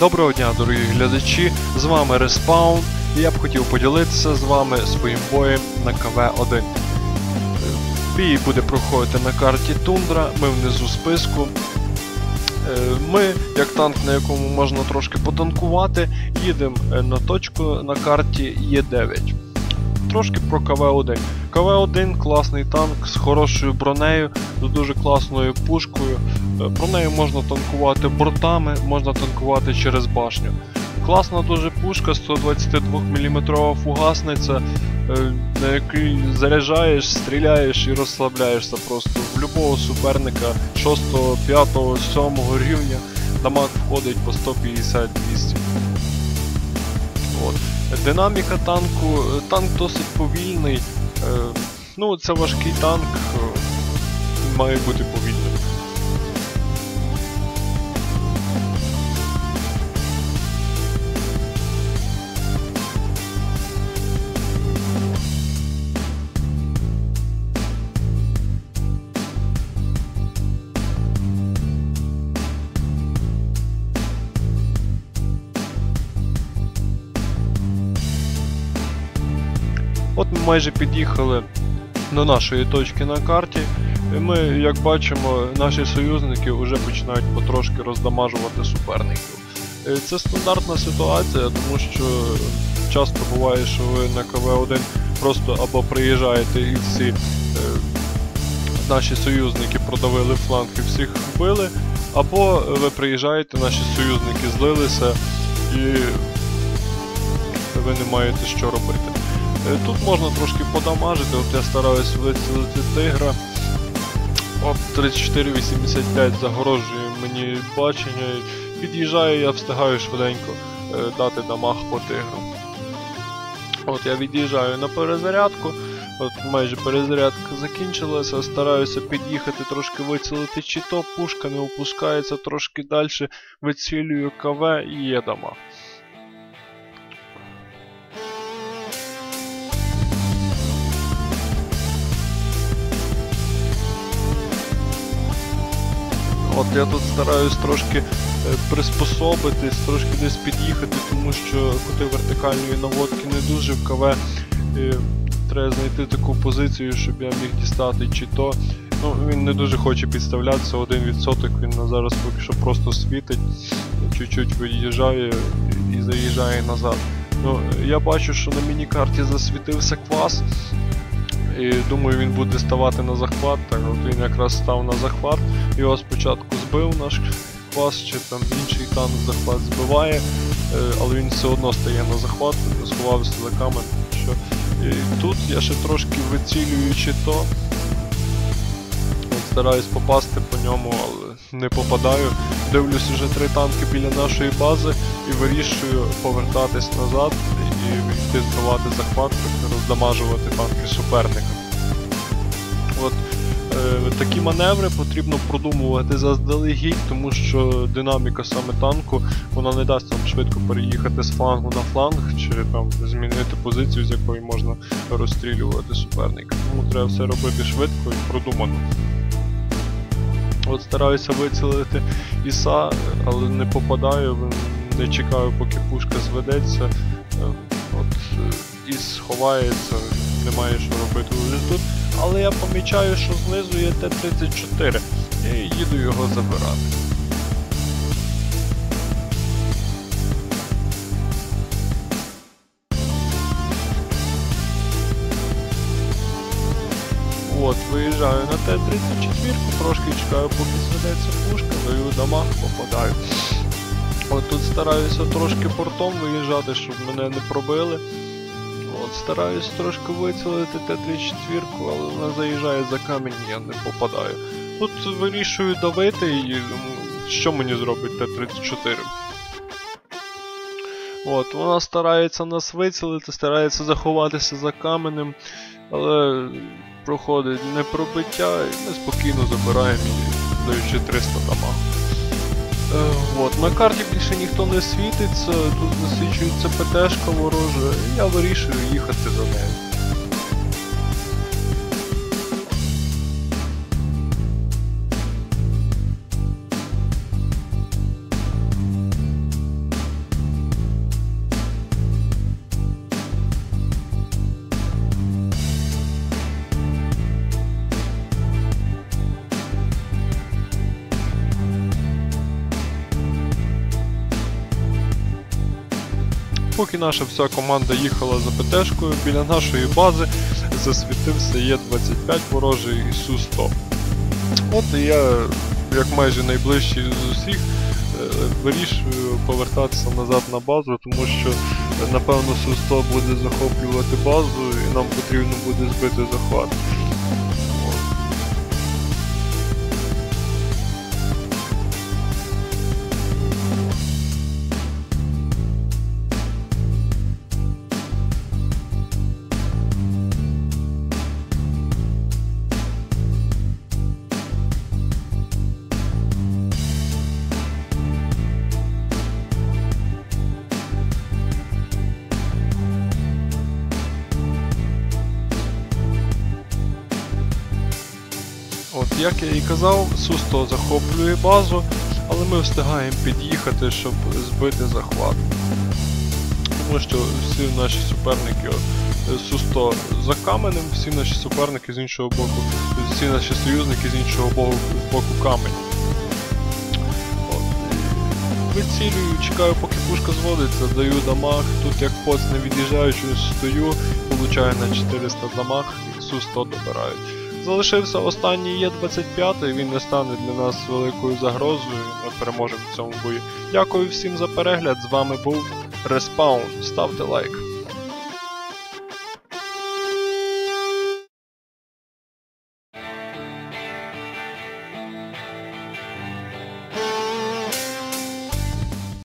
Доброго дня, дорогі глядачі! З вами Respawn і я б хотів поділитися з вами своїм боєм на КВ-1. Бій буде проходити на карті Тундра, ми внизу списку. Е, Ми, як танк, на якому можна трошки потанкувати, їдемо е, на точку на карті Е9. Трошки про КВ-1. КВ-1 класний танк з хорошою бронею, з дуже класною пушкою. Про неї можна танкувати бортами, можна танкувати через башню. Класна дуже пушка, 122 мм фугасниця, е, на якій заряджаєш, стріляєш і розслабляєшся просто. В будь-якого суперника 6, 5, 7 рівня дамаг входить по 150-200. От. Динаміка танку, танк досить повільний. е, Ну, це важкий танк, е, має бути повільним. От ми майже під'їхали до нашої точки на карті. І ми, як бачимо, наші союзники вже починають потрошки роздамажувати суперників. Е, Це стандартна ситуація, тому що часто буває, що ви на КВ-1 просто або приїжджаєте і всі е, наші союзники продавили фланг і всіх вбили, або ви приїжджаєте, наші союзники злилися і ви не маєте що робити. Е, Тут можна трошки подамажити, от я стараюсь вицілити тигра. От 3485 загорожує мені бачення. Під'їжджаю, я встигаю швиденько е, дати дамаг по тигру. От я від'їжджаю на перезарядку. От майже перезарядка закінчилася, стараюся під'їхати, трошки вицілити чи то, пушка не опускається, трошки далі вицілюю КВ і є дамаг. От я тут стараюсь трошки е, приспособитись, трошки десь під'їхати, тому що кути вертикальної наводки не дуже в КВ. Треба знайти таку позицію, щоб я міг дістати чи то. Ну, він не дуже хоче підставлятися, 1% він на зараз поки що просто світить, чуть-чуть виїжджає і заїжджає назад. Ну, я бачу, що на міні-карті засвітився квас. І думаю, він буде ставати на захват. Так от він якраз став на захват. Його спочатку збив наш квас, чи там інший танк захват збиває, е, але він все одно стає на захват, сховався за камень. Що. І тут я ще трошки вицілюючи то. Стараюсь попасти по ньому, але не попадаю. Дивлюсь уже три танки біля нашої бази і вирішую повертатись назад і йти збивати захват, роздамажувати танки суперника. От е, такі маневри потрібно продумувати заздалегідь, тому що динаміка саме танку вона не дасть вам швидко переїхати з флангу на фланг, чи там змінити позицію, з якої можна розстрілювати суперника. Тому треба все робити швидко і продумано. От стараюся вицілити Іса, але не попадаю, не чекаю, поки пушка зведеться. Е, От е, Іс ховається, немає що робити тут. Але я помічаю, що знизу є Т-34 і їду його забирати. От, виїжджаю на Т-34, трошки чекаю, поки зведеться пушка, даю дамаг, попадаю. От тут стараюся трошки портом виїжджати, щоб мене не пробили. От, стараюсь трошки вицілити Т-34, але вона заїжджає за камінь, я не попадаю. Тут вирішую давити і що мені зробить Т-34. От, вона старається нас вицілити, старається заховатися за каменем, але проходить непробиття і ми спокійно забираємо її, даючи 300 дамаг. Е, от, на карті більше ніхто не світиться, тут засвічується ПТшка ворожа, і я вирішую їхати за нею. Поки наша вся команда їхала за ПТшкою, біля нашої бази засвітився Є-25 ворожий Су-100. От і я, як майже найближчий з усіх, е, вирішую повертатися назад на базу, тому що, напевно, Су-100 буде захоплювати базу і нам потрібно буде збити захват. От, як я і казав, Су-100 захоплює базу, але ми встигаємо під'їхати, щоб збити захват. Тому що всі наші суперники Су-100 за каменем, всі наші суперники з іншого боку, всі наші союзники з іншого боку, боку камень. Вицілюю, чекаю, поки пушка зводиться, даю дамаг, тут як поц не від'їжджаючи, стою, получаю на 400 дамаг і Су-100 добирають. Залишився останній Є-25, він не стане для нас великою загрозою, ми переможемо в цьому бою. Дякую всім за перегляд, з вами був Респаун. Ставте лайк.